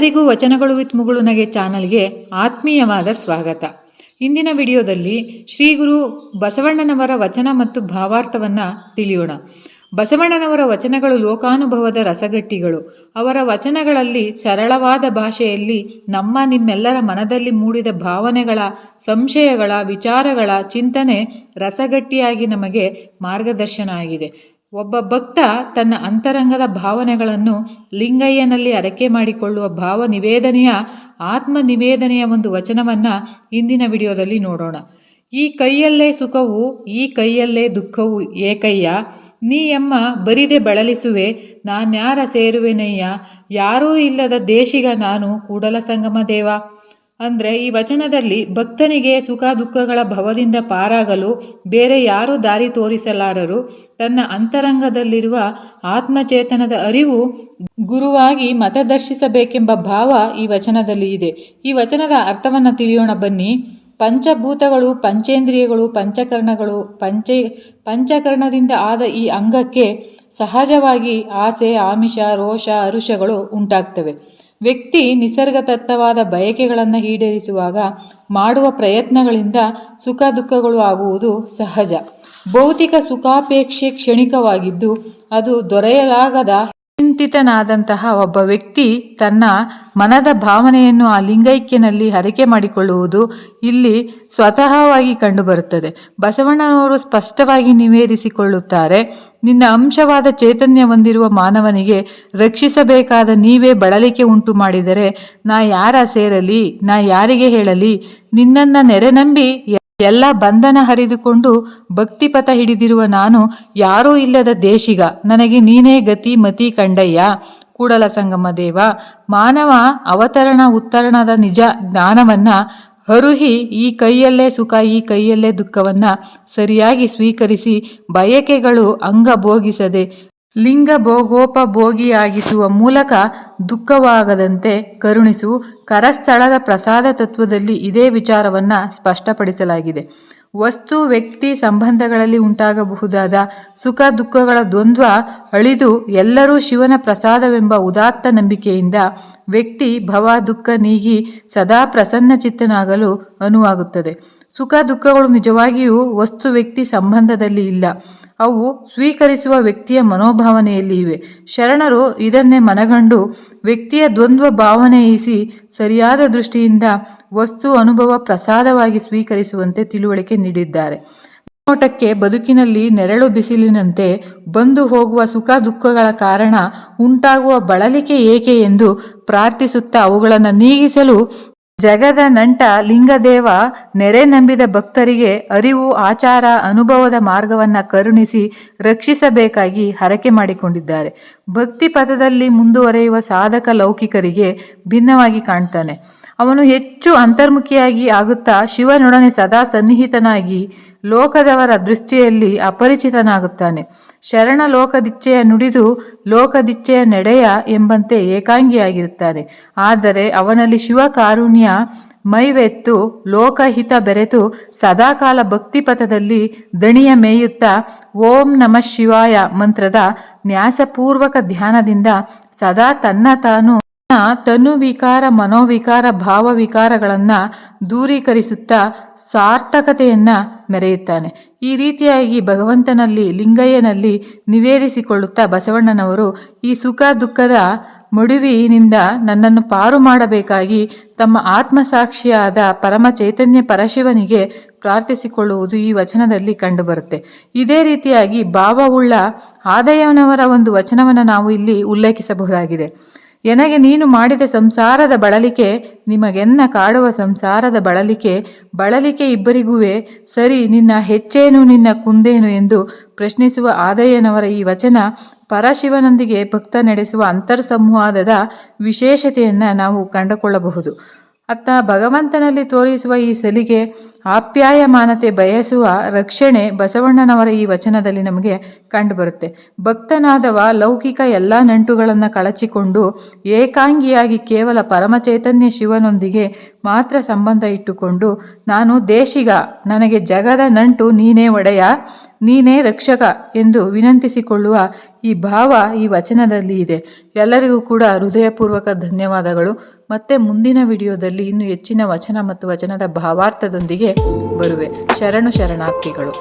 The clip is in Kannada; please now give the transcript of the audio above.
ಎಲ್ಲರಿಗೂ ವಚನಗಳು ವಿತ್ ಮುಗುಳುನಗೆ ಚಾನಲ್ಗೆ ಆತ್ಮೀಯವಾದ ಸ್ವಾಗತ. ಇಂದಿನ ವಿಡಿಯೋದಲ್ಲಿ ಶ್ರೀ ಗುರು ಬಸವಣ್ಣನವರ ವಚನ ಮತ್ತು ಭಾವಾರ್ಥವನ್ನು ತಿಳಿಯೋಣ. ಬಸವಣ್ಣನವರ ವಚನಗಳು ಲೋಕಾನುಭವದ ರಸಗಟ್ಟಿಗಳು. ಅವರ ವಚನಗಳಲ್ಲಿ ಸರಳವಾದ ಭಾಷೆಯಲ್ಲಿ ನಮ್ಮ ನಿಮ್ಮೆಲ್ಲರ ಮನದಲ್ಲಿ ಮೂಡಿದ ಭಾವನೆಗಳ, ಸಂಶಯಗಳ, ವಿಚಾರಗಳ ಚಿಂತನೆ ರಸಗಟ್ಟಿಯಾಗಿ ನಮಗೆ ಮಾರ್ಗದರ್ಶನ ಆಗಿದೆ. ಒಬ್ಬ ಭಕ್ತ ತನ್ನ ಅಂತರಂಗದ ಭಾವನೆಗಳನ್ನು ಲಿಂಗಯ್ಯನಲ್ಲಿ ಅರಕೆ ಮಾಡಿಕೊಳ್ಳುವ ಭಾವ ನಿವೇದನೆಯ ಆತ್ಮ ನಿವೇದನೆಯ ಒಂದು ವಚನವನ್ನು ಇಂದಿನ ವಿಡಿಯೋದಲ್ಲಿ ನೋಡೋಣ. ಈ ಕೈಯಲ್ಲೇ ಸುಖವು, ಈ ಕೈಯಲ್ಲೇ ದುಃಖವು ಏಕಯ್ಯ. ನೀ ಎಮ್ಮ ಬರಿದೆ ಬಳಲಿಸುವೆ, ನಾನ್ಯಾರ ಸೇರುವೆನಯ್ಯ. ಯಾರೂ ಇಲ್ಲದ ದೇಶಿಗ ನಾನು ಕೂಡಲ ಸಂಗಮ ದೇವ. ಅಂದರೆ ಈ ವಚನದಲ್ಲಿ ಭಕ್ತನಿಗೆ ಸುಖ ದುಃಖಗಳ ಭವದಿಂದ ಪಾರಾಗಲು ಬೇರೆ ಯಾರೂ ದಾರಿ ತೋರಿಸಲಾರರು. ತನ್ನ ಅಂತರಂಗದಲ್ಲಿರುವ ಆತ್ಮಚೇತನದ ಅರಿವು ಗುರುವಾಗಿ ಮತದರ್ಶಿಸಬೇಕೆಂಬ ಭಾವ ಈ ವಚನದಲ್ಲಿ ಇದೆ. ಈ ವಚನದ ಅರ್ಥವನ್ನು ತಿಳಿಯೋಣ ಬನ್ನಿ. ಪಂಚಭೂತಗಳು, ಪಂಚೇಂದ್ರಿಯಗಳು, ಪಂಚಕರ್ಣಗಳು, ಪಂಚೆ, ಪಂಚಕರ್ಣದಿಂದ ಆದ ಈ ಅಂಗಕ್ಕೆ ಸಹಜವಾಗಿ ಆಸೆ, ಆಮಿಷ, ರೋಷ, ಅರುಷಗಳು ಉಂಟಾಗ್ತವೆ. ವ್ಯಕ್ತಿ ನಿಸರ್ಗತತ್ತವಾದ ಬಯಕೆಗಳನ್ನು ಈಡೇರಿಸುವಾಗ ಮಾಡುವ ಪ್ರಯತ್ನಗಳಿಂದ ಸುಖ ದುಃಖಗಳು ಆಗುವುದು ಸಹಜ. ಭೌತಿಕ ಸುಖಾಪೇಕ್ಷೆ ಕ್ಷಣಿಕವಾಗಿದ್ದು ಅದು ದೊರೆಯಲಾಗದ ಚಿಂತಿತನಾದಂತಹ ಒಬ್ಬ ವ್ಯಕ್ತಿ ತನ್ನ ಮನದ ಭಾವನೆಯನ್ನು ಆ ಲಿಂಗೈಕ್ಯನಲ್ಲಿ ಹರಕೆ ಮಾಡಿಕೊಳ್ಳುವುದು ಇಲ್ಲಿ ಸ್ವತಃವಾಗಿ ಕಂಡುಬರುತ್ತದೆ. ಬಸವಣ್ಣನವರು ಸ್ಪಷ್ಟವಾಗಿ ನಿವೇದಿಸಿಕೊಳ್ಳುತ್ತಾರೆ, ನಿನ್ನ ಅಂಶವಾದ ಚೈತನ್ಯ ಹೊಂದಿರುವ ಮಾನವನಿಗೆ ರಕ್ಷಿಸಬೇಕಾದ ನೀವೇ ಬಳಲಿಕೆ ಉಂಟು ಮಾಡಿದರೆ ನಾ ಯಾರ ಸೇರಲಿ, ನಾ ಯಾರಿಗೆ ಹೇಳಲಿ? ನಿನ್ನನ್ನು ನೆರೆನಂಬಿ ಎಲ್ಲ ಬಂಧನ ಹರಿದುಕೊಂಡು ಭಕ್ತಿಪಥ ಹಿಡಿದಿರುವ ನಾನು ಯಾರೂ ಇಲ್ಲದ ದೇಶಿಗ, ನನಗೆ ನೀನೇ ಗತಿ ಮತಿ ಕಂಡಯ್ಯ. ಕೂಡಲ ಸಂಗಮ ದೇವ, ಮಾನವ ಅವತರಣ ಉತ್ತರಣದ ನಿಜ ಜ್ಞಾನವನ್ನ ಹರುಹಿ ಈ ಕೈಯಲ್ಲೇ ಸುಖ, ಈ ಕೈಯಲ್ಲೇ ದುಃಖವನ್ನ ಸರಿಯಾಗಿ ಸ್ವೀಕರಿಸಿ ಬಯಕೆಗಳು ಅಂಗ ಲಿಂಗ ಭೋಗೋಪಭೋಗಿಯಾಗಿಸುವ ಮೂಲಕ ದುಃಖವಾಗದಂತೆ ಕರುಣಿಸು ಕರಸ್ಥಳದ ಪ್ರಸಾದ ತತ್ವದಲ್ಲಿ ಇದೇ ವಿಚಾರವನ್ನು ಸ್ಪಷ್ಟಪಡಿಸಲಾಗಿದೆ. ವಸ್ತು, ವ್ಯಕ್ತಿ ಸಂಬಂಧಗಳಲ್ಲಿ ಉಂಟಾಗಬಹುದಾದ ಸುಖ, ದುಃಖಗಳ ದ್ವಂದ್ವ ಅಳಿದು ಎಲ್ಲರೂ ಶಿವನ ಪ್ರಸಾದವೆಂಬ ಉದಾತ್ತ ನಂಬಿಕೆಯಿಂದ ವ್ಯಕ್ತಿ ಭವ, ದುಃಖ, ನೀಗಿ ಸದಾ ಪ್ರಸನ್ನಚಿತ್ತನಾಗಲು ಅನುವಾಗುತ್ತದೆ. ಸುಖ, ದುಃಖಗಳು ನಿಜವಾಗಿಯೂ ವಸ್ತು, ವ್ಯಕ್ತಿ ಸಂಬಂಧದಲ್ಲಿ ಇಲ್ಲ. ಅವು ಸ್ವೀಕರಿಸುವ ವ್ಯಕ್ತಿಯ ಮನೋಭಾವನೆಯಲ್ಲಿ ಇವೆ. ಶರಣರು ಇದನ್ನೇ ಮನಗಂಡು ವ್ಯಕ್ತಿಯ ದ್ವಂದ್ವ ಭಾವನೆಯಿಸಿ ಸರಿಯಾದ ದೃಷ್ಟಿಯಿಂದ ವಸ್ತು ಅನುಭವ ಪ್ರಸಾದವಾಗಿ ಸ್ವೀಕರಿಸುವಂತೆ ತಿಳುವಳಿಕೆ ನೀಡಿದ್ದಾರೆ. ನೋಟಕ್ಕೆ ಬದುಕಿನಲ್ಲಿ ನೆರಳು ಬಿಸಿಲಿನಂತೆ ಬಂದು ಹೋಗುವ ಸುಖ ದುಃಖಗಳ ಕಾರಣ ಉಂಟಾಗುವ ಬಳಲಿಕೆ ಏಕೆ ಎಂದು ಪ್ರಾರ್ಥಿಸುತ್ತಾ ಅವುಗಳನ್ನು ನೀಗಿಸಲು ಜಗದ ನಂಟ ಲಿಂಗದೇವ ನೆರೆ ನಂಬಿದ ಭಕ್ತರಿಗೆ ಅರಿವು, ಆಚಾರ, ಅನುಭವದ ಮಾರ್ಗವನ್ನು ಕರುಣಿಸಿ ರಕ್ಷಿಸಬೇಕಾಗಿ ಹರಕೆ ಮಾಡಿಕೊಂಡಿದ್ದಾರೆ. ಭಕ್ತಿ ಪಥದಲ್ಲಿ ಮುಂದುವರೆಯುವ ಸಾಧಕ ಲೌಕಿಕರಿಗೆ ಭಿನ್ನವಾಗಿ ಕಾಣ್ತಾನೆ. ಅವನು ಹೆಚ್ಚು ಅಂತರ್ಮುಖಿಯಾಗಿ ಆಗುತ್ತಾ ಶಿವನೊಡನೆ ಸದಾ ಸನ್ನಿಹಿತನಾಗಿ ಲೋಕದವರ ದೃಷ್ಟಿಯಲ್ಲಿ ಅಪರಿಚಿತನಾಗುತ್ತಾನೆ. ಶರಣ ಲೋಕದಿಚ್ಛೆಯ ನುಡಿದು ಲೋಕದಿಚ್ಛೆಯ ನಡೆಯ ಎಂಬಂತೆ ಏಕಾಂಗಿಯಾಗಿರುತ್ತಾನೆ ಆದರೆ ಅವನಲ್ಲಿ ಶಿವಕಾರುಣ್ಯ ಮೈವೆತ್ತು ಲೋಕಹಿತ ಬೆರೆತು ಸದಾಕಾಲ ಭಕ್ತಿಪಥದಲ್ಲಿ ದಣಿಯ ಮೇಯುತ್ತಾ ಓಂ ನಮಃ ಶಿವಾಯ ಮಂತ್ರದ ನ್ಯಾಸಪೂರ್ವಕ ಧ್ಯಾನದಿಂದ ಸದಾ ತನ್ನ ತಾನು ತನು ವಿಕಾರ ಮನೋವಿಕಾರ, ಭಾವವಿಕಾರಗಳನ್ನು ದೂರೀಕರಿಸುತ್ತಾ ಸಾರ್ಥಕತೆಯನ್ನು ಮೆರೆಯುತ್ತಾನೆ. ಈ ರೀತಿಯಾಗಿ ಭಗವಂತನಲ್ಲಿ, ಲಿಂಗಯ್ಯನಲ್ಲಿ ನಿವೇದಿಸಿಕೊಳ್ಳುತ್ತಾ ಬಸವಣ್ಣನವರು ಈ ಸುಖ ದುಃಖದ ಮಡುವಿನಿಂದ ನನ್ನನ್ನು ಪಾರು ಮಾಡಬೇಕಾಗಿ ತಮ್ಮ ಆತ್ಮಸಾಕ್ಷಿಯಾದ ಪರಮ ಚೈತನ್ಯ ಪರಶಿವನಿಗೆ ಪ್ರಾರ್ಥಿಸಿಕೊಳ್ಳುವುದು ಈ ವಚನದಲ್ಲಿ ಕಂಡುಬರುತ್ತೆ. ಇದೇ ರೀತಿಯಾಗಿ ಭಾವವುಳ್ಳ ಆದಯನವರ ಒಂದು ವಚನವನ್ನು ನಾವು ಇಲ್ಲಿ ಉಲ್ಲೇಖಿಸಬಹುದಾಗಿದೆ. ಎನಗೆ ನೀನು ಮಾಡಿದ ಸಂಸಾರದ ಬಳಲಿಕೆ, ನಿಮಗೆನ್ನ ಕಾಡುವ ಸಂಸಾರದ ಬಳಲಿಕೆ ಬಳಲಿಕೆ ಇಬ್ಬರಿಗೂವೆ, ಸರಿ, ನಿನ್ನ ಹೆಚ್ಚೇನು ನಿನ್ನ ಕುಂದೇನು ಎಂದು ಪ್ರಶ್ನಿಸುವ ಆದಯ್ಯನವರ ಈ ವಚನ ಪರಶಿವನೊಂದಿಗೆ ಭಕ್ತ ನಡೆಸುವ ಅಂತರ್ಸಂವಾದದ ವಿಶೇಷತೆಯನ್ನು ನಾವು ಕಂಡುಕೊಳ್ಳಬಹುದು. ಅತ್ತ ಭಗವಂತನಲ್ಲಿ ತೋರಿಸುವ ಈ ಸಲಿಗೆ ಆಪ್ಯಾಯಮಾನತೆ ಬಯಸುವ ರಕ್ಷಣೆ ಬಸವಣ್ಣನವರ ಈ ವಚನದಲ್ಲಿ ನಮಗೆ ಕಂಡುಬರುತ್ತೆ. ಭಕ್ತನಾದವ ಲೌಕಿಕ ಎಲ್ಲ ನಂಟುಗಳನ್ನು ಕಳಚಿಕೊಂಡು ಏಕಾಂಗಿಯಾಗಿ ಕೇವಲ ಪರಮಚೈತನ್ಯ ಶಿವನೊಂದಿಗೆ ಮಾತ್ರ ಸಂಬಂಧ ಇಟ್ಟುಕೊಂಡು, ನಾನು ದೇಶಿಗ, ನನಗೆ ಜಗದ ನಂಟು ನೀನೇ ಒಡೆಯ, ನೀನೇ ರಕ್ಷಕ ಎಂದು ವಿನಂತಿಸಿಕೊಳ್ಳುವ ಈ ಭಾವ ಈ ವಚನದಲ್ಲಿ ಇದೆ. ಎಲ್ಲರಿಗೂ ಕೂಡ ಹೃದಯಪೂರ್ವಕ ಧನ್ಯವಾದಗಳು. ಮತ್ತೆ ಮುಂದಿನ ವಿಡಿಯೋದಲ್ಲಿ ಇನ್ನು ಹೆಚ್ಚಿನ ವಚನ ಮತ್ತು ವಚನದ ಭಾವಾರ್ಥದೊಂದಿಗೆ ಬರುವೆ. ಶರಣು ಶರಣಾರ್ಥಿಗಳು.